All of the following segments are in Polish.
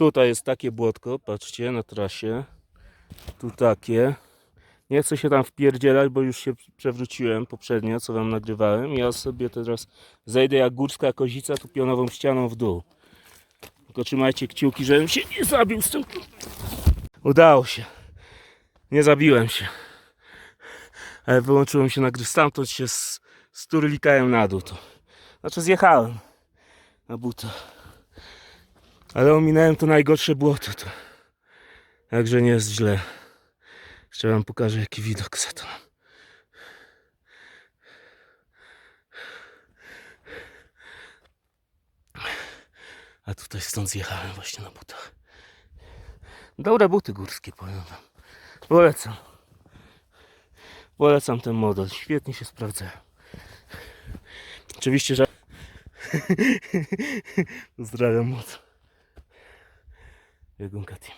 Tutaj jest takie błotko, patrzcie, na trasie. Tu takie. Nie chcę się tam wpierdzielać, bo już się przewróciłem poprzednio, co wam nagrywałem. Ja sobie teraz zejdę jak górska kozica, tu pionową ścianą w dół. Tylko trzymajcie kciuki, żebym się nie zabił z tym. Udało się. Nie zabiłem się. Ale wyłączyłem się nagry stamtąd się z, sturlikałem na dół to. Znaczy zjechałem na buta. Ale ominąłem to najgorsze błoto to. Także nie jest źle. Jeszcze wam pokażę jaki widok za to. A tutaj stąd zjechałem właśnie na butach. Dobre buty górskie, powiem wam. Polecam. Polecam ten model. Świetnie się sprawdzają. Oczywiście, że... Pozdrawiam moc. Team.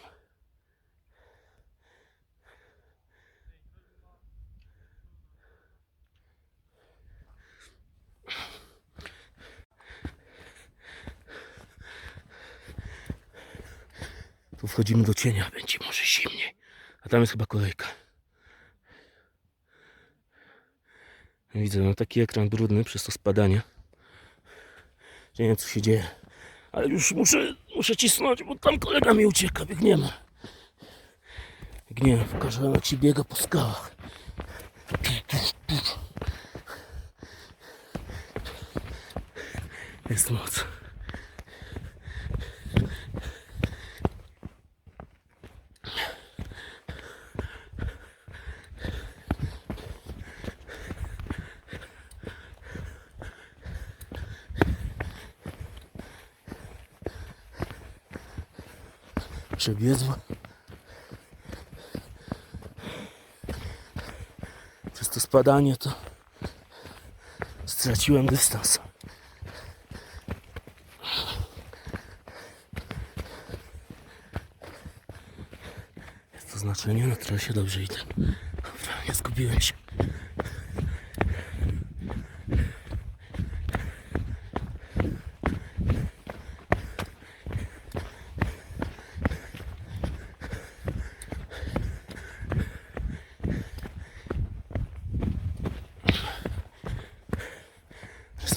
Tu wchodzimy do cienia, będzie może zimniej. A tam jest chyba kolejka. Widzę, no taki ekran brudny przez to spadanie. Nie wiem co się dzieje. Ale już muszę, muszę cisnąć, bo tam kolega mi ucieka, biegniemy. Biegniemy, pokażę jak się biega po skałach. Jest moc. Przebiegła. Przez to spadanie to straciłem dystans. Jest to znaczenie na trasie, dobrze idę. Dobra, nie zgubiłem się.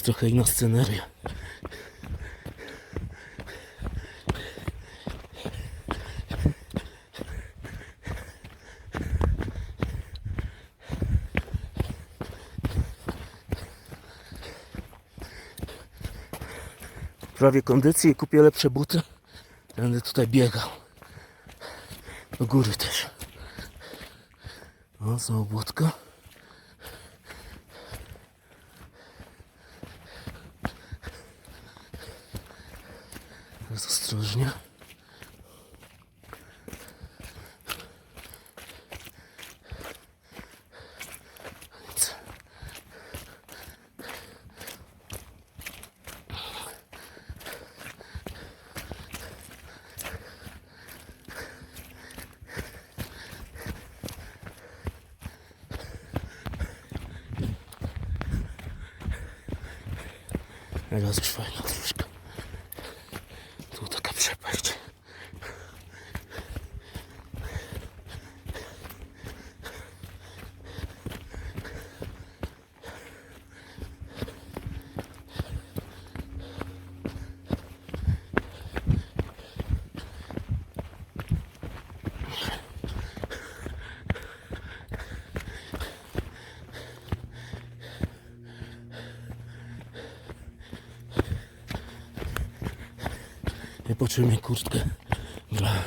Trochę inna sceneria. Prawie kondycję i kupię lepsze buty. Będę tutaj biegał. Do góry też. O, znowu błotko. Teraz ostrożnie. Nic. Teraz już fajna troszkę. Tu taka przepaść. Poczułem mi kurtkę. Brałem.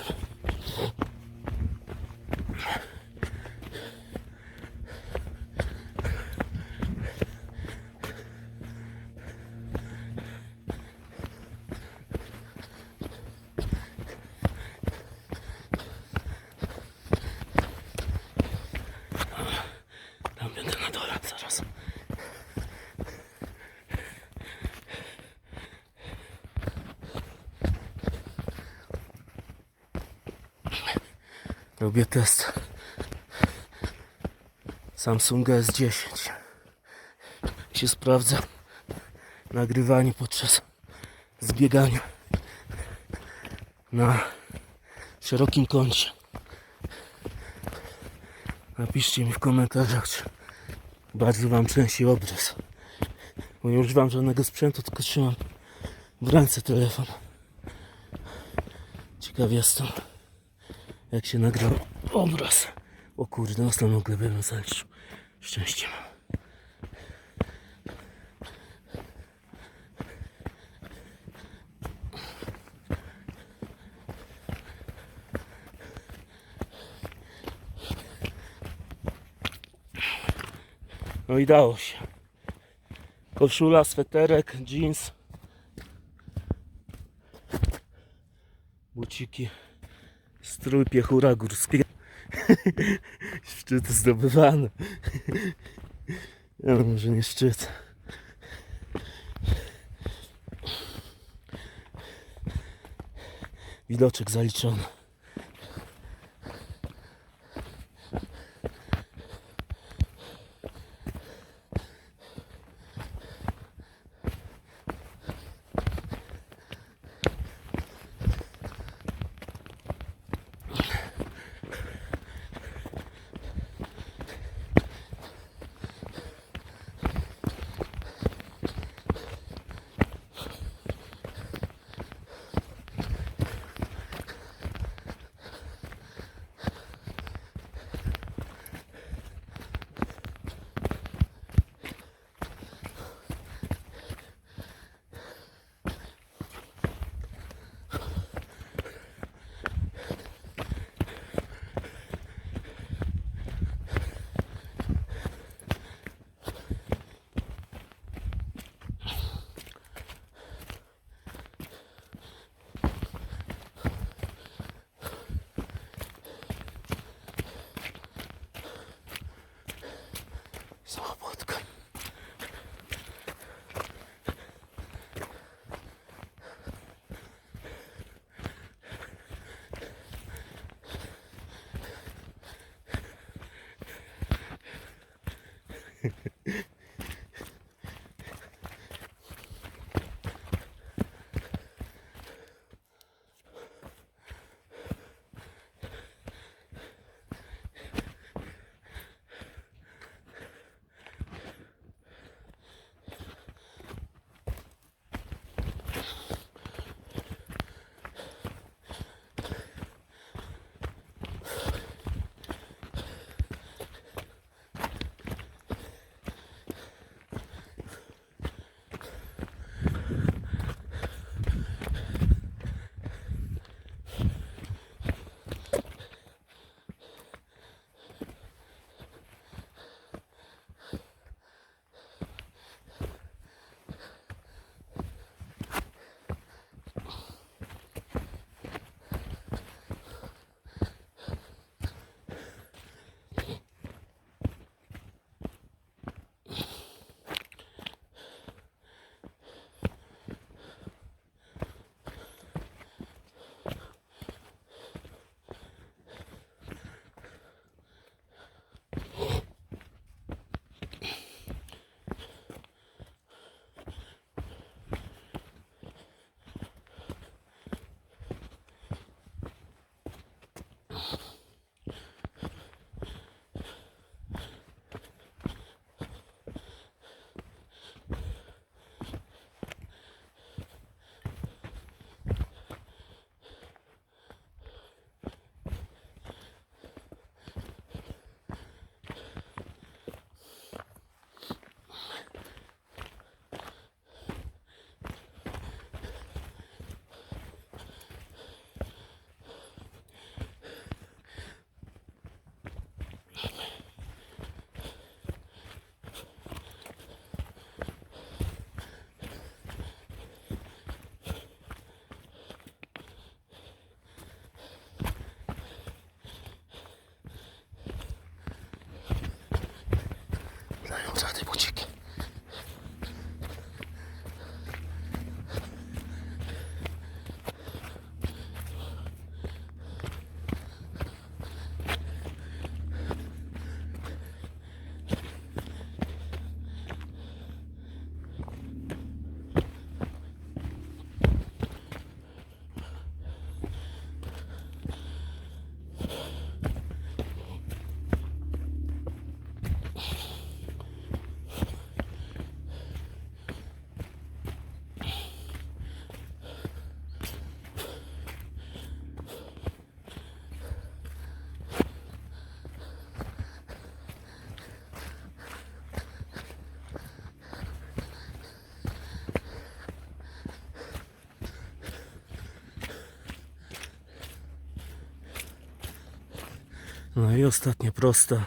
Tam będę na dole zaraz. Robię test Samsunga S10 się sprawdza nagrywanie podczas zbiegania na szerokim kącie. Napiszcie mi w komentarzach, czy bardzo Wam trzęsie obraz. Bo nie używam żadnego sprzętu, tylko trzymam w ręce telefon. Ciekaw jestem, jak się nagrał obraz. O kurde, następną glebę bym zaliczył. Szczęście mam. No i dało się. Koszula, sweterek, jeans. Buciki. Strój piechura górskiego. Szczyty zdobywane. No może nie szczyt. Widoczek zaliczony. No i ostatnia prosta.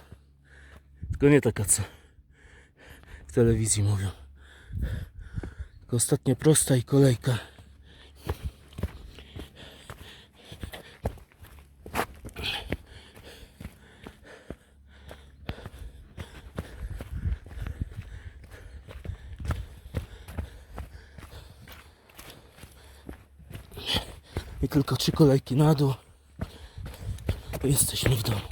Tylko nie taka co w telewizji mówią. Tylko ostatnia prosta i kolejka. I tylko trzy kolejki na dół. Jesteśmy w domu.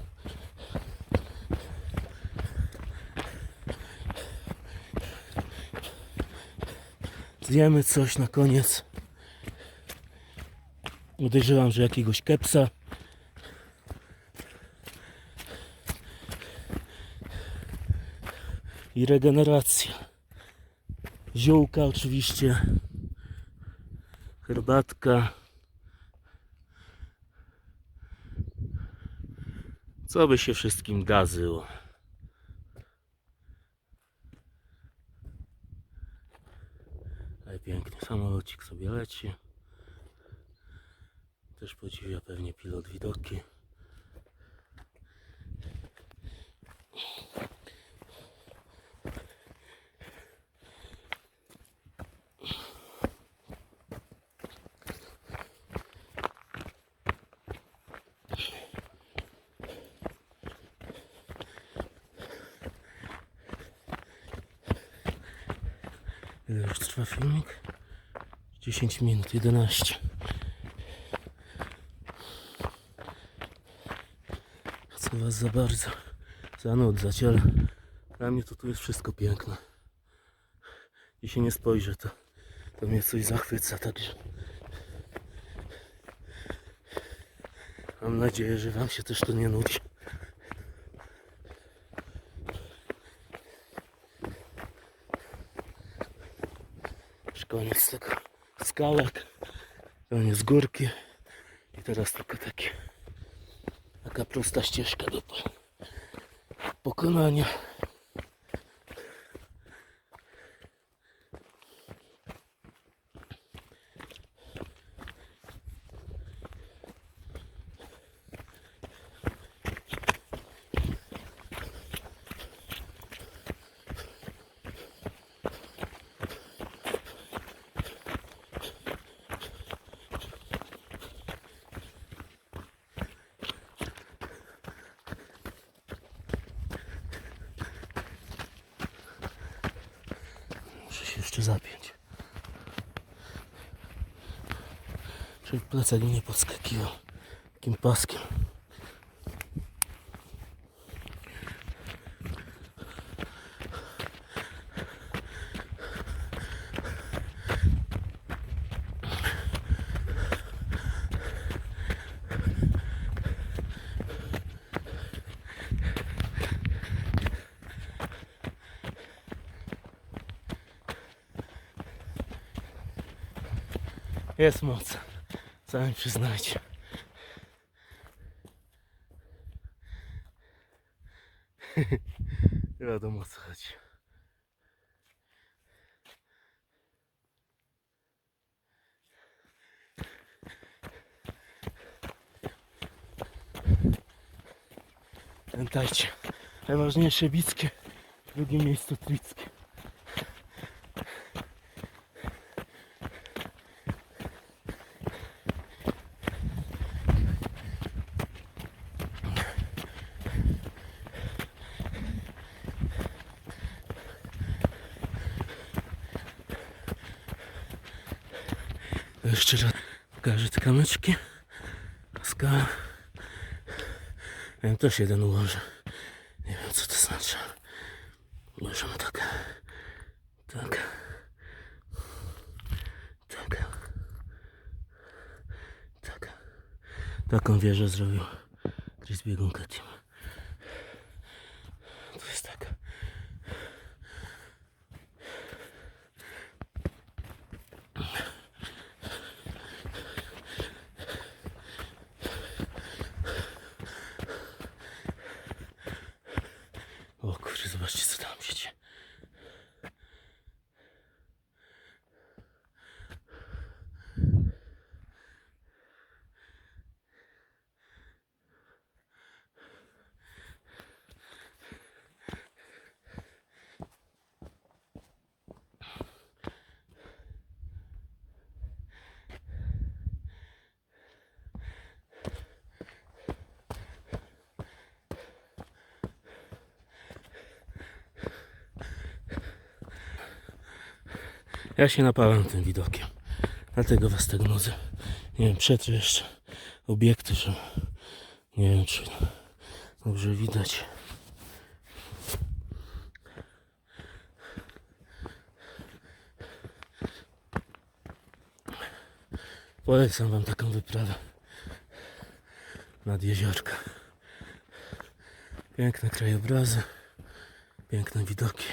Zjemy coś na koniec. Podejrzewam, że jakiegoś kepsa. I regeneracja. Ziółka oczywiście. Herbatka. Co by się wszystkim dazyło? Piękny samolocik sobie leci. Też podziwia pewnie pilot widoki. Ile już trwa filmik? 10 minut, 11. Chcę was za bardzo zanudzać, ale dla mnie to tu jest wszystko piękne. Jeśli nie spojrzę, to, to mnie coś zachwyca, także mam nadzieję, że wam się też to nie nudzi. Już koniec tego skałek, koniec górki i teraz tylko takie taka prosta ścieżka do po- pokonania. Muszę się jeszcze zapiąć. Żeby plecak nie podskakiwał takim paskiem. Jest moc. Sami przyznajcie. Wiadomo o co chodzi. Pamiętajcie, najważniejsze bickie, w drugim miejscu. Jeszcze raz pokażę te kamyczki. Skała. Ja też jeden ułożę. Nie wiem co to znaczy. Ułożymy tak. Tak. Tak. Tak. Taką wieżę zrobił Chris Biegunka Team. To jest taka. Kurczę, zobaczcie co tam się. Ja się napalam tym widokiem. Dlatego was tak nudzę. Nie wiem, przetrę jeszcze obiekty, że nie wiem, czy dobrze widać. Polecam wam taką wyprawę nad jeziorka. Piękne krajobrazy, piękne widoki.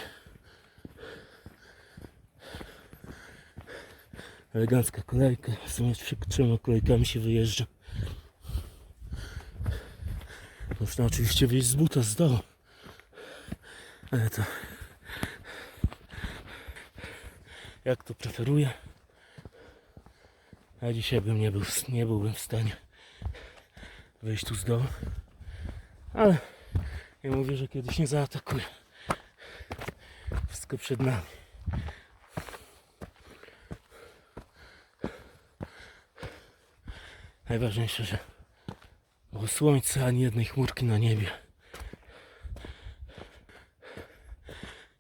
Elegancka kolejka. W sumie trzema kolejkami się wyjeżdża. Można oczywiście wyjść z buta z dołu. Ale to... Jak to preferuję. A dzisiaj bym nie był, nie byłbym w stanie wyjść tu z dołu. Ale ja mówię, że kiedyś nie zaatakuję. Wszystko przed nami. Najważniejsze, że było słońce, ani jednej chmurki na niebie.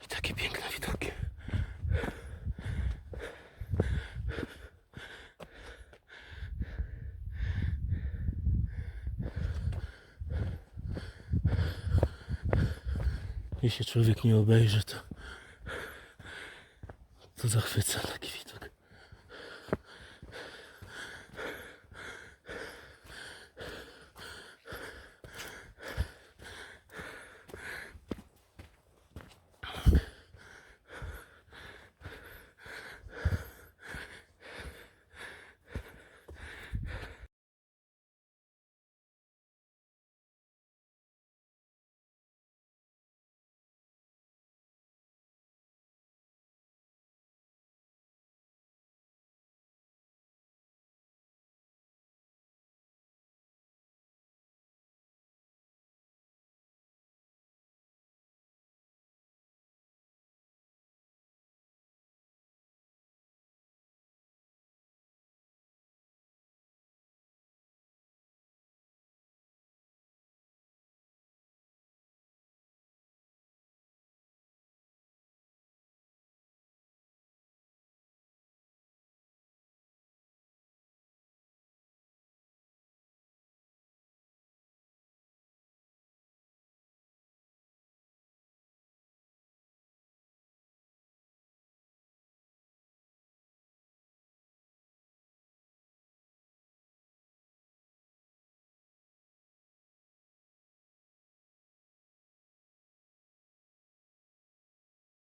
I takie piękne widoki. Jeśli człowiek nie obejrzy, to to zachwyca taki widok.